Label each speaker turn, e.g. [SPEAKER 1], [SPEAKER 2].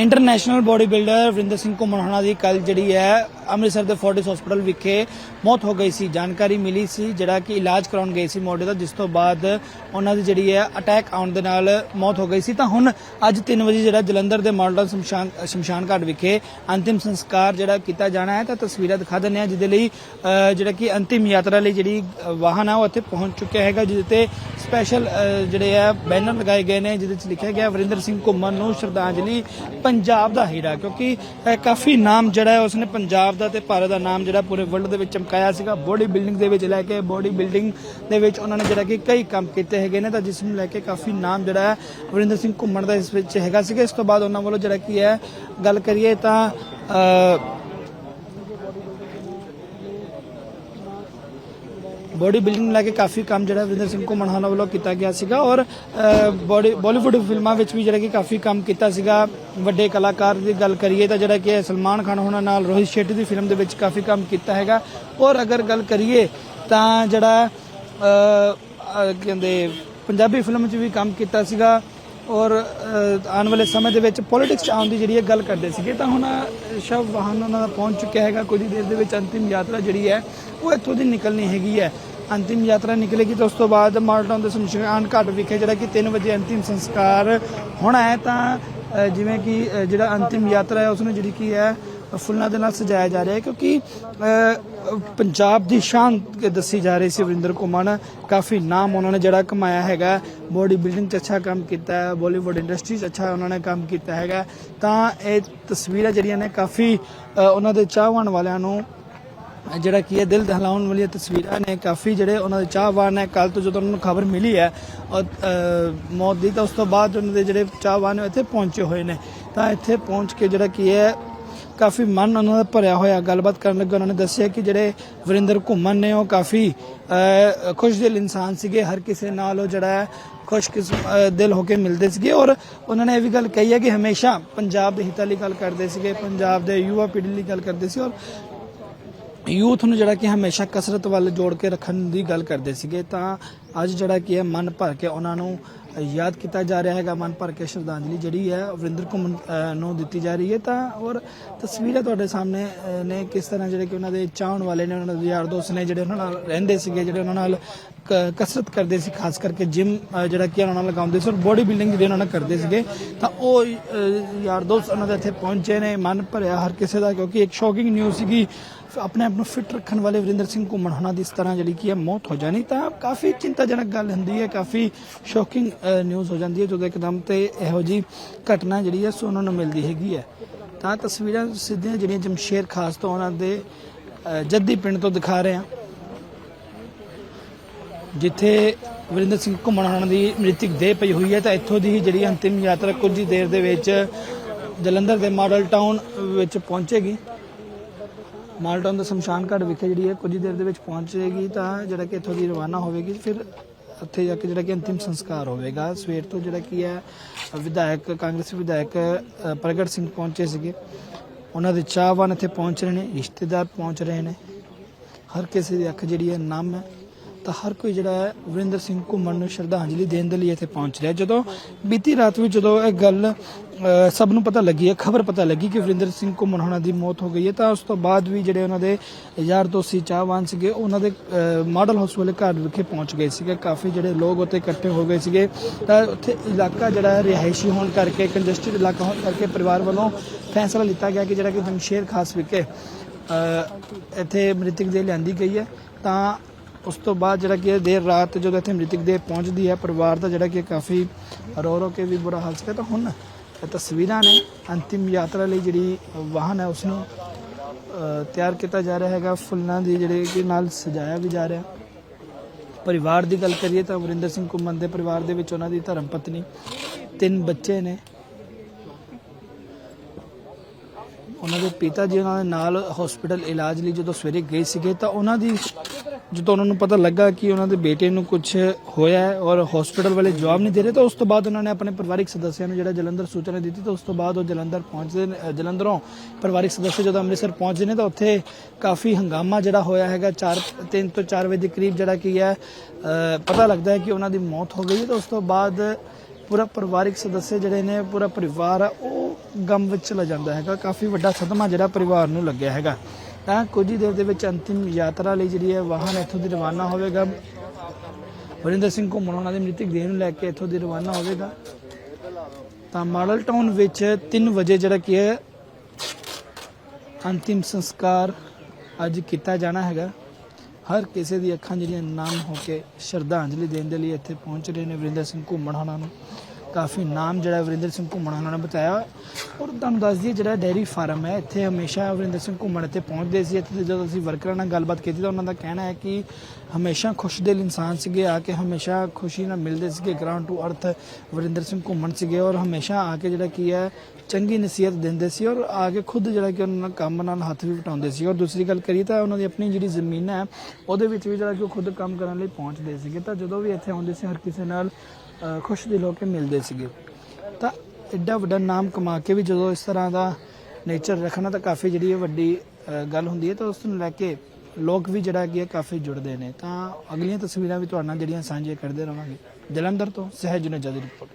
[SPEAKER 1] International body builder Varinder Singh Ghummanhana ਦੀ ਕੱਲ ਜਿਹੜੀ ਹੈ ਅੰਮ੍ਰਿਤਸਰ ਦੇ ਫੋਰਟਿਸ ਹਸਪੀਟਲ ਵਿਖੇ ਮੌਤ ਹੋ ਗਈ ਸੀ। ਜਾਣਕਾਰੀ ਮਿਲੀ ਸੀ ਜਿਹੜਾ ਕਿ ਇਲਾਜ ਕਰਾਉਣ ਗਏ ਸੀ ਮੋਢੇ ਦਾ ਜਿਸ ਤੋਂ ਬਾਅਦ ਉਹਨਾਂ ਦੀ ਜਿਹੜੀ ਹੈ ਅਟੈਕ ਆਉਣ ਦੇ ਨਾਲ ਮੌਤ ਹੋ ਗਈ ਸੀ। ਤਾਂ ਹੁਣ ਅੱਜ 3 ਵਜੇ ਜਿਹੜਾ ਜਲੰਧਰ ਦੇ ਮਾਡਲ ਸ਼ਮਸ਼ਾਨ ਸ਼ਮਸ਼ਾਨ ਘਾਟ ਵਿਖੇ ਅੰਤਿਮ ਸੰਸਕਾਰ ਜਿਹੜਾ ਕੀਤਾ ਜਾਣਾ ਹੈ। ਤਾਂ ਤਸਵੀਰਾਂ ਦਿਖਾ ਦਿੰਦੇ ਆ ਜਿਹਦੇ ਲਈ ਜਿਹੜਾ ਕਿ ਅੰਤਿਮ ਯਾਤਰਾ ਲਈ ਜਿਹੜੀ ਵਾਹਨ ਆ, ਉਹ ਇੱਥੇ ਪਹੁੰਚ ਚੁੱਕਿਆ ਹੈਗਾ ਜਿਸ ਤੇ ਸਪੈਸ਼ਲ ਜਿਹੜੇ ਆ ਬੈਨਰ ਲਗਾਏ ਗਏ ਨੇ, ਜਿਹਦੇ ਚ ਲਿਖਿਆ ਗਿਆ, ਵਰਿੰਦਰ ਸਿੰਘ ਘੁੰਮਣ ਨੂੰ ਸ਼ਰਧਾਂਜਲੀ ਪੰਜਾਬ ਦਾ ਹੀਰਾ, ਕਿਉਂਕਿ ਕਾਫੀ ਨਾਮ ਜਿਹੜਾ ਹੈ, ਉਸਨੇ ਪੰਜਾਬ ਦਾ ਤੇ ਭਾਰਤ ਦਾ ਨਾਮ ਜਿਹੜਾ ਪੂਰੇ ਵਰਲਡ ਦੇ ਵਿੱਚ ਚਮਕਾਇਆ ਸੀਗਾ। ਬੋਡੀ ਬਿਲਡਿੰਗ ਦੇ ਵਿੱਚ ਲੈ ਕੇ, ਬੋਡੀ ਬਿਲਡਿੰਗ ਦੇ ਵਿੱਚ ਉਹਨਾਂ ਨੇ ਜਿਹੜਾ ਕਿ ਕਈ ਕੰਮ ਕੀਤੇ ਹੈਗੇ ਨੇ, ਤਾਂ ਜਿਸ ਨੂੰ ਲੈ ਕੇ ਕਾਫੀ ਨਾਮ ਜਿਹੜਾ ਹੈ, ਵਰਿੰਦਰ ਸਿੰਘ ਘੁੰਮਣ ਦਾ ਇਸ ਵਿੱਚ ਹੈਗਾ ਸੀਗਾ। ਇਸ ਤੋਂ ਬਾਅਦ ਉਹਨਾਂ ਵੱਲੋਂ ਜਿਹੜਾ ਕੀ ਹੈ, ਗੱਲ ਕਰੀਏ ਤਾਂ ਬੋਡੀ ਬਿਲਡਿੰਗ ਨੂੰ ਲੈ ਕੇ ਕਾਫੀ ਕੰਮ ਜਿਹੜਾ ਵਰਿੰਦਰ ਸਿੰਘ ਘੁੰਮਣਹਾਲਾ ਵੱਲੋਂ ਕੀਤਾ ਗਿਆ ਸੀਗਾ ਔਰ ਬੋਡੀ ਬਾਲੀਵੁੱਡ ਫਿਲਮਾਂ ਵਿੱਚ ਵੀ ਜਿਹੜਾ ਕਿ ਕਾਫੀ ਕੰਮ ਕੀਤਾ ਸੀਗਾ। ਵੱਡੇ ਕਲਾਕਾਰ ਦੀ ਗੱਲ ਕਰੀਏ ਤਾਂ ਜਿਹੜਾ ਕਿ ਸਲਮਾਨ ਖਾਨ ਹੋਣਾ ਨਾਲ ਰੋਹਿਤ ਸ਼ੈਟੀ ਦੀ ਫਿਲਮ ਦੇ ਵਿੱਚ ਕਾਫੀ ਕੰਮ ਕੀਤਾ ਹੈਗਾ। ਔਰ ਅਗਰ ਗੱਲ ਕਰੀਏ ਤਾਂ ਜਿਹੜਾ ਕਹਿੰਦੇ, ਪੰਜਾਬੀ ਫਿਲਮ 'ਚ ਵੀ ਕੰਮ ਕੀਤਾ ਸੀਗਾ। ਔਰ ਆਉਣ ਵਾਲੇ ਸਮੇਂ ਦੇ ਵਿੱਚ ਪੋਲਿਟਿਕਸ 'ਚ ਆਉਣ ਦੀ ਜਿਹੜੀ ਇਹ ਗੱਲ ਕਰਦੇ ਸੀਗੇ ਤਾਂ ਹੁਣ ਸ਼ਵ ਵਾਹਨ ਉਹਨਾਂ ਦਾ ਪਹੁੰਚ ਚੁੱਕਿਆ ਹੈਗਾ। ਕੁਝ ਹੀ ਦੇਰ ਦੇ ਵਿੱਚ ਅੰਤਿਮ ਯਾਤਰਾ ਜਿਹੜੀ ਹੈ, ਉਹ ਇੱਥੋਂ ਦੀ ਨਿਕਲਣੀ ਹੈਗੀ ਹੈ। ਅੰਤਿਮ ਯਾਤਰਾ ਨਿਕਲੇਗੀ ਤਾਂ ਉਸ ਤੋਂ ਬਾਅਦ ਮਾਲਟਾਊਨ ਦੇ ਸ਼ਮਸ਼ਾਨ ਘਾਟ ਵਿਖੇ ਜਿਹੜਾ ਕਿ 3 ਵਜੇ ਅੰਤਿਮ ਸੰਸਕਾਰ ਹੋਣਾ ਹੈ, ਤਾਂ ਜਿਵੇਂ ਕਿ ਜਿਹੜਾ ਅੰਤਿਮ ਯਾਤਰਾ ਹੈ ਉਸ ਨੂੰ ਜਿਹੜੀ ਕੀ ਹੈ, ਫੁੱਲਾਂ ਦੇ ਨਾਲ ਸਜਾਇਆ ਜਾ ਰਿਹਾ ਹੈ, ਕਿਉਂਕਿ ਪੰਜਾਬ ਦੀ ਸ਼ਾਨ ਦੱਸੀ ਜਾ ਰਹੀ ਸੀ ਵਰਿੰਦਰ ਘੁੰਮਣ ਕਾਫੀ ਨਾਮ ਉਹਨਾਂ ਨੇ ਜਿਹੜਾ ਕਮਾਇਆ ਹੈਗਾ, ਬੋਡੀ ਬਿਲਡਿੰਗ 'ਚ ਅੱਛਾ ਕੰਮ ਕੀਤਾ ਹੈ, ਬਾਲੀਵੁੱਡ ਇੰਡਸਟਰੀ 'ਚ ਅੱਛਾ ਉਹਨਾਂ ਨੇ ਕੰਮ ਕੀਤਾ ਹੈਗਾ। ਤਾਂ ਇਹ ਤਸਵੀਰਾਂ ਜਿਹੜੀਆਂ ਨੇ, ਕਾਫੀ ਉਹਨਾਂ ਦੇ ਚਾਹਵਾਨ ਵਾਲਿਆਂ ਨੂੰ ਜਿਹੜਾ ਕੀ ਹੈ ਦਿਲ ਦਹਿਲਾਉਣ ਵਾਲੀਆਂ ਤਸਵੀਰਾਂ ਨੇ ਕਾਫੀ ਜਿਹੜੇ ਉਹਨਾਂ ਦੇ ਚਾਹਵਾਨ ਹੈ ਕੱਲ ਤੋਂ ਜਦੋਂ ਉਹਨਾਂ ਨੂੰ ਖਬਰ ਮਿਲੀ ਹੈ ਔਰ ਮੌਤ ਦੀ ਤਾਂ ਉਸ ਤੋਂ ਬਾਅਦ ਉਹਨਾਂ ਦੇ ਜਿਹੜੇ ਚਾਹਵਾਨ ਨੇ ਇੱਥੇ ਪਹੁੰਚੇ ਹੋਏ ਨੇ। ਤਾਂ ਇੱਥੇ ਪਹੁੰਚ ਕੇ ਜਿਹੜਾ ਕੀ ਹੈ ਕਾਫੀ ਮਨ ਉਹਨਾਂ ਦਾ ਭਰਿਆ ਹੋਇਆ। ਗੱਲਬਾਤ ਕਰਨ ਲੱਗੇ ਉਹਨਾਂ ਨੇ ਦੱਸਿਆ ਕਿ ਜਿਹੜੇ ਵਰਿੰਦਰ ਘੁੰਮਣ ਨੇ ਉਹ ਕਾਫੀ ਅ, ਖੁਸ਼ਦਿਲ ਇਨਸਾਨ ਸੀਗੇ। ਹਰ ਕਿਸੇ ਨਾਲ ਉਹ ਜਿਹੜਾ ਹੈ ਖੁਸ਼ ਦਿਲ ਹੋ ਕੇ ਮਿਲਦੇ ਸੀਗੇ। ਔਰ ਉਹਨਾਂ ਨੇ ਇਹ ਵੀ ਗੱਲ ਕਹੀ ਹੈ ਕਿ ਹਮੇਸ਼ਾ ਪੰਜਾਬ ਦੇ ਹਿੱਤਾਂ ਲਈ ਗੱਲ ਕਰਦੇ ਸੀਗੇ ਪੰਜਾਬ ਦੇ ਯੁਵਾ ਪੀੜ੍ਹੀ ਲਈ ਗੱਲ ਕਰਦੇ ਸੀ। ਔਰ ਯੂਥ ਨੂੰ ਜਿਹੜਾ ਕਿ ਹਮੇਸ਼ਾ ਕਸਰਤ ਵੱਲ ਜੋੜ ਕੇ ਰੱਖਣ ਦੀ ਗੱਲ ਕਰਦੇ ਸੀਗੇ, ਤਾਂ ਅੱਜ ਜਿਹੜਾ ਕਿ ਹੈ ਮਨ ਭਰ ਕੇ ਉਹਨਾਂ ਨੂੰ ਯਾਦ ਕੀਤਾ ਜਾ ਰਿਹਾ ਹੈਗਾ, ਮਨ ਭਰ ਕੇ ਸ਼ਰਧਾਂਜਲੀ ਜਿਹੜੀ ਹੈ ਵਰਿੰਦਰ ਘੁੰਮਣ ਨੂੰ ਦਿੱਤੀ ਜਾ ਰਹੀ ਹੈ। ਤਾਂ ਔਰ ਤਸਵੀਰਾਂ ਤੁਹਾਡੇ ਸਾਹਮਣੇ ਨੇ ਕਿਸ ਤਰ੍ਹਾਂ ਜਿਹੜੇ ਕਿ ਉਹਨਾਂ ਦੇ ਚਾਹਣ ਵਾਲੇ ਨੇ, ਉਹਨਾਂ ਦੇ ਯਾਰ ਦੋਸਤ ਨੇ ਜਿਹੜੇ ਉਹਨਾਂ ਨਾਲ ਰਹਿੰਦੇ ਸੀਗੇ, ਜਿਹੜੇ ਉਹਨਾਂ ਨਾਲ ਕਸਰਤ ਕਰਦੇ ਸੀ, ਖਾਸ ਕਰਕੇ ਜਿਮ ਜਿਹੜਾ ਕਿ ਉਹਨਾਂ ਨਾਲ ਲਗਾਉਂਦੇ ਸੀ ਔਰ ਬੋਡੀ ਬਿਲਡਿੰਗ ਜਿਹੜੇ ਉਹਨਾਂ ਨਾਲ ਕਰਦੇ ਸੀਗੇ, ਤਾਂ ਉਹ ਯਾਰ ਦੋਸਤ ਉਹਨਾਂ ਦੇ ਇੱਥੇ ਪਹੁੰਚੇ ਨੇ, ਮਨ ਭਰਿਆ ਹਰ ਕਿਸੇ ਦਾ, ਕਿਉਂਕਿ ਇੱਕ ਸ਼ੌਕਿੰਗ ਨਿਊਜ਼ ਸੀਗੀ, ਆਪਣੇ ਆਪ ਨੂੰ ਫਿੱਟ ਰੱਖਣ ਵਾਲੇ ਵਰਿੰਦਰ ਸਿੰਘ ਘੁੰਮਣ ਹੋਣਾ ਦੀ ਇਸ ਤਰ੍ਹਾਂ ਜਿਹੜੀ ਕੀ ਹੈ, ਮੌਤ ਹੋ ਜਾਣੀ, ਤਾਂ ਕਾਫੀ ਚਿੰਤਾਜਨਕ ਗੱਲ ਹੁੰਦੀ ਹੈ, ਕਾਫੀ ਸ਼ੌਕਿੰਗ ਨਿਊਜ਼ ਹੋ ਜਾਂਦੀ ਹੈ, ਜਦੋਂ ਇੱਕਦਮ ਤੇ ਇਹੋ ਜੀ ਘਟਨਾ ਜਿਹੜੀ ਹੈ ਸੁਣਨ ਨੂੰ ਮਿਲਦੀ ਹੈਗੀ ਹੈ। ਤਾਂ ਤਸਵੀਰਾਂ ਸਿੱਧੀਆਂ ਜਿਹੜੀਆਂ ਜਮਸ਼ੇਰ ਖਾਸ ਤੋਂ ਉਹਨਾਂ ਦੇ ਜੱਦੀ ਪਿੰਡ ਤੋਂ ਦਿਖਾ ਰਹੇ ਹਾਂ। ਜਿੱਥੇ ਵਰਿੰਦਰ ਸਿੰਘ ਘੁੰਮਣ ਹੋਣਾ ਦੀ ਮ੍ਰਿਤਕ ਦੇਹ ਪਈ ਹੋਈ ਹੈ, ਤਾਂ ਇੱਥੋਂ ਦੀ ਹੀ ਜਿਹੜੀ ਅੰਤਿਮ ਯਾਤਰਾ ਕੁਝ ਹੀ ਦੇਰ ਦੇ ਵਿੱਚ ਜਲੰਧਰ ਦੇ ਮਾਡਲ ਟਾਊਨ ਵਿੱਚ ਪਹੁੰਚੇਗੀ। ਮਾਡਲ ਟਾਊਨ ਦਾ ਸ਼ਮਸ਼ਾਨ ਘਾਟ ਵਿਖੇ ਜਿਹੜੀ ਹੈ, ਕੁਝ ਹੀ ਦੇਰ ਦੇ ਵਿੱਚ ਪਹੁੰਚੇਗੀ ਤਾਂ ਜਿਹੜਾ ਕਿ ਇੱਥੋਂ ਦੀ ਰਵਾਨਾ ਹੋਵੇਗੀ, ਫਿਰ ਉੱਥੇ ਜਾ ਕੇ ਜਿਹੜਾ ਕਿ ਅੰਤਿਮ ਸੰਸਕਾਰ ਹੋਵੇਗਾ। ਸਵੇਰ ਤੋਂ ਜਿਹੜਾ ਕੀ ਹੈ, ਵਿਧਾਇਕ, ਕਾਂਗਰਸੀ ਵਿਧਾਇਕ ਪ੍ਰਗਟ ਸਿੰਘ ਪਹੁੰਚੇ ਸੀਗੇ। ਉਹਨਾਂ ਦੇ ਚਾਹਵਾਨ ਇੱਥੇ ਪਹੁੰਚ ਰਹੇ ਨੇ, ਰਿਸ਼ਤੇਦਾਰ ਪਹੁੰਚ ਰਹੇ ਨੇ। ਹਰ ਕਿਸੇ ਦੀ ਅੱਖ ਜਿਹੜੀ ਹੈ, ਨਾਮ ਹੈ। ਤਾਂ ਹਰ ਕੋਈ ਜਿਹੜਾ ਹੈ ਵਰਿੰਦਰ ਸਿੰਘ ਘੁੰਮਣ ਨੂੰ ਸ਼ਰਧਾਂਜਲੀ ਦੇਣ ਦੇ ਲਈ ਇੱਥੇ ਪਹੁੰਚ ਰਿਹਾ। ਜਦੋਂ ਬੀਤੀ ਰਾਤ ਵੀ ਜਦੋਂ ਇਹ ਗੱਲ ਸਭ ਨੂੰ ਪਤਾ ਲੱਗੀ ਹੈ, ਖਬਰ ਪਤਾ ਲੱਗੀ ਕਿ ਵਰਿੰਦਰ ਸਿੰਘ ਘੁੰਮਣ ਹੋਣਾ ਦੀ ਮੌਤ ਹੋ ਗਈ ਹੈ, ਤਾਂ ਉਸ ਤੋਂ ਬਾਅਦ ਵੀ ਜਿਹੜੇ ਉਹਨਾਂ ਦੇ ਯਾਰ ਦੋਸਤੀ ਚਾਹਵਾਨ ਸੀਗੇ, ਉਹਨਾਂ ਦੇ ਮਾਡਲ ਹਾਊਸ ਵਾਲੇ ਘਰ ਵਿਖੇ ਪਹੁੰਚ ਗਏ ਸੀਗੇ। ਕਾਫੀ ਜਿਹੜੇ ਲੋਕ ਉੱਥੇ ਇਕੱਠੇ ਹੋ ਗਏ ਸੀਗੇ। ਤਾਂ ਉੱਥੇ ਇਲਾਕਾ ਜਿਹੜਾ ਹੈ ਰਿਹਾਇਸ਼ੀ ਹੋਣ ਕਰਕੇ, ਕੰਜਸਟਡ ਇਲਾਕਾ ਹੋਣ ਕਰਕੇ ਪਰਿਵਾਰ ਵੱਲੋਂ ਫੈਸਲਾ ਲਿੱਤਾ ਗਿਆ ਕਿ ਜਿਹੜਾ ਕਿ ਜਮਸ਼ੇਰ ਖਾਸ ਵਿਖੇ ਇੱਥੇ ਮ੍ਰਿਤਕ ਦੇ ਲਿਆਂਦੀ ਗਈ ਹੈ। ਤਾਂ ਉਸ ਤੋਂ ਬਾਅਦ ਜਿਹੜਾ ਕਿ ਦੇਰ ਰਾਤ ਜਦੋਂ ਇੱਥੇ ਮ੍ਰਿਤਕ ਦੇ ਪਹੁੰਚਦੀ ਹੈ, ਪਰਿਵਾਰ ਦਾ ਜਿਹੜਾ ਕਿ ਕਾਫੀ ਰੋ ਰੋ ਕੇ ਵੀ ਬੁਰਾ ਹਾਲ ਸੀਗਾ ਤਾਂ ਹੁਣ ਇਹ ਤਸਵੀਰਾਂ ਨੇ। ਅੰਤਿਮ ਯਾਤਰਾ ਲਈ ਜਿਹੜੀ ਵਾਹਨ ਹੈ ਉਸ ਨੂੰ ਤਿਆਰ ਕੀਤਾ ਜਾ ਰਿਹਾ ਹੈਗਾ। ਫੁੱਲਾਂ ਦੀ ਜਿਹੜੇ ਕਿ ਨਾਲ ਸਜਾਇਆ ਵੀ ਜਾ ਰਿਹਾ। ਪਰਿਵਾਰ ਦੀ ਗੱਲ ਕਰੀਏ ਤਾਂ ਵਰਿੰਦਰ ਸਿੰਘ ਘੁੰਮਣ ਦੇ ਪਰਿਵਾਰ ਦੇ ਵਿੱਚ ਉਹਨਾਂ ਦੀ ਧਰਮ ਪਤਨੀ, ਤਿੰਨ ਬੱਚੇ ਨੇ। ਉਹਨਾਂ ਦੇ ਪਿਤਾ ਜੀ, ਉਹਨਾਂ ਦੇ ਨਾਲ ਹਸਪੀਟਲ ਇਲਾਜ ਲਈ ਜਦੋਂ ਸਵੇਰੇ ਗਏ ਸੀਗੇ ਤਾਂ ਉਹਨਾਂ ਦੀ ਜਦੋਂ ਉਹਨਾਂ ਨੂੰ ਪਤਾ ਲੱਗਾ ਕਿ ਉਹਨਾਂ ਦੇ ਬੇਟੇ ਨੂੰ ਕੁਝ ਹੋਇਆ ਹੈ ਔਰ ਹਸਪੀਟਲ ਵਾਲੇ ਜਵਾਬ ਨਹੀਂ ਦੇ ਰਹੇ ਤਾਂ ਉਸ ਤੋਂ ਬਾਅਦ ਉਹਨਾਂ ਨੇ ਆਪਣੇ ਪਰਿਵਾਰਿਕ ਸਦੱਸਿਆਂ ਨੂੰ ਜਿਹੜਾ ਜਲੰਧਰ ਸੂਚਨਾ ਦਿੱਤੀ ਤਾਂ ਉਸ ਤੋਂ ਬਾਅਦ ਉਹ ਜਲੰਧਰ ਪਹੁੰਚਦੇ ਨੇ- ਜਲੰਧਰੋਂ ਪਰਿਵਾਰਿਕ ਸਦੱਸਿਆ ਜਦੋਂ ਅੰਮ੍ਰਿਤਸਰ ਪਹੁੰਚਦੇ ਨੇ ਤਾਂ ਉੱਥੇ ਕਾਫੀ ਹੰਗਾਮਾ ਜਿਹੜਾ ਹੋਇਆ ਹੈਗਾ 4 3 ਤੋਂ 4 ਵਜੇ ਦੇ ਕਰੀਬ ਜਿਹੜਾ ਕੀ ਹੈ ਅ, ਪਤਾ ਲੱਗਦਾ ਹੈ ਕਿ ਉਹਨਾਂ ਦੀ ਮੌਤ ਹੋ ਗਈ ਹੈ ਤਾਂ ਉਸ ਤੋਂ ਬਾਅਦ ਪੂਰਾ ਪਰਿਵਾਰਿਕ ਸਦੱਸ ਜਿਹੜੇ ਨੇ ਪੂਰਾ ਪਰਿਵਾਰ ਆ ਉਹ ਗਮ ਵਿੱਚ ਚਲਾ ਜਾਂਦਾ ਹੈਗਾ ਕਾਫੀ ਵੱਡਾ ਸਦਮਾ ਜਿਹੜਾ ਪਰਿਵਾਰ ਨੂੰ ਲੱਗਿਆ ਹੈਗਾ। ਤਾਂ ਕੁਝ ਹੀ ਦੇਰ ਦੇ ਵਿੱਚ ਅੰਤਿਮ ਯਾਤਰਾ ਲਈ ਜਿਹੜੀ ਹੈ ਵਾਹਨ ਇੱਥੋਂ ਦੀ ਰਵਾਨਾ ਹੋਵੇਗਾ। ਵਰਿੰਦਰ ਸਿੰਘ ਘੁੰਮਣ ਉਹਨਾਂ ਦੇ ਮ੍ਰਿਤਕ ਦੇਹ ਨੂੰ ਲੈ ਕੇ ਇੱਥੋਂ ਦੀ ਰਵਾਨਾ ਹੋਵੇਗਾ। ਤਾਂ ਮਾਡਲ ਟਾਊਨ ਵਿੱਚ 3 ਵਜੇ ਜਿਹੜਾ ਕੀ ਹੈ ਅੰਤਿਮ ਸੰਸਕਾਰ ਅੱਜ ਕੀਤਾ ਜਾਣਾ ਹੈਗਾ। ਹਰ ਕਿਸੇ ਦੀ ਅੱਖਾਂ ਜਿਹੜੀਆਂ ਨਾਮ ਹੋ ਕੇ ਸ਼ਰਧਾਂਜਲੀ ਦੇਣ ਦੇ ਲਈ ਇੱਥੇ ਪਹੁੰਚ ਰਹੇ ਨੇ ਵਰਿੰਦਰ ਸਿੰਘ ਘੁੰਮਣ ਹੋਣਾ ਨੂੰ। ਕਾਫੀ ਨਾਮ ਜਿਹੜਾ ਵਰਿੰਦਰ ਸਿੰਘ ਘੁੰਮਣ ਹੋਣਾ ਨੇ ਬਤਾਇਆ। ਔਰ ਤੁਹਾਨੂੰ ਦੱਸ ਦਈਏ, ਜਿਹੜਾ ਡੈਰੀ ਫਾਰਮ ਹੈ, ਇੱਥੇ ਹਮੇਸ਼ਾ ਵਰਿੰਦਰ ਸਿੰਘ ਘੁੰਮਣ ਇੱਥੇ ਪਹੁੰਚਦੇ ਸੀ। ਇੱਥੇ ਜਦੋਂ ਅਸੀਂ ਵਰਕਰਾਂ ਨਾਲ ਗੱਲਬਾਤ ਕੀਤੀ ਤਾਂ ਉਹਨਾਂ ਦਾ ਕਹਿਣਾ ਹੈ ਕਿ ਹਮੇਸ਼ਾ ਖੁਸ਼ਦਿਲ ਇਨਸਾਨ ਸੀਗੇ, ਆ ਕੇ ਹਮੇਸ਼ਾ ਖੁਸ਼ੀ ਨਾਲ ਮਿਲਦੇ ਸੀਗੇ। Ground to earth Varinder Singh ਘੁੰਮਣ ਸੀਗੇ ਔਰ ਹਮੇਸ਼ਾ ਆ ਕੇ ਜਿਹੜਾ ਕੀ ਹੈ, ਚੰਗੀ ਨਸੀਹਤ ਦਿੰਦੇ ਸੀ ਔਰ ਆ ਕੇ ਖੁਦ ਜਿਹੜਾ ਕਿ ਉਹਨਾਂ ਨਾਲ ਕੰਮ ਨਾਲ ਹੱਥ ਵੀ ਵਟਾਉਂਦੇ ਸੀ। ਔਰ ਦੂਸਰੀ ਗੱਲ ਕਰੀ ਤਾਂ ਉਹਨਾਂ ਦੀ ਆਪਣੀ ਜਿਹੜੀ ਜ਼ਮੀਨ ਹੈ, ਉਹਦੇ ਵਿੱਚ ਵੀ ਜਿਹੜਾ ਕਿ ਉਹ ਖੁਦ ਕੰਮ ਕਰਨ ਲਈ ਪਹੁੰਚਦੇ ਸੀਗੇ। ਤਾਂ ਜਦੋਂ ਵੀ ਇੱਥੇ ਆਉਂਦੇ ਸੀ, ਹਰ ਕਿਸੇ ਨਾਲ ਖੁਸ਼ ਦਿਲ ਹੋ ਕੇ ਮਿਲਦੇ ਸੀਗੇ। ਤਾਂ ਐਡਾ ਵੱਡਾ ਨਾਮ ਕਮਾ ਕੇ ਵੀ ਜਦੋਂ ਇਸ ਤਰ੍ਹਾਂ ਦਾ ਨੇਚਰ ਰੱਖਣਾ ਤਾਂ ਕਾਫੀ ਜਿਹੜੀ ਇਹ ਵੱਡੀ ਗੱਲ ਹੁੰਦੀ ਹੈ ਤਾਂ ਉਸ ਨੂੰ ਲੈ ਕੇ ਲੋਕ ਵੀ ਜਿਹੜਾ ਕੀ ਹੈ ਕਾਫੀ ਜੁੜਦੇ ਨੇ। ਤਾਂ ਅਗਲੀਆਂ ਤਸਵੀਰਾਂ ਵੀ ਤੁਹਾਡੇ ਨਾਲ ਜਿਹੜੀਆਂ ਸਾਂਝੀਆਂ ਕਰਦੇ ਰਵਾਂਗੇ। ਜਲੰਧਰ ਤੋਂ ਸਹਿਜ ਨਜਾ ਦੀ ਰਿਪੋਰਟ।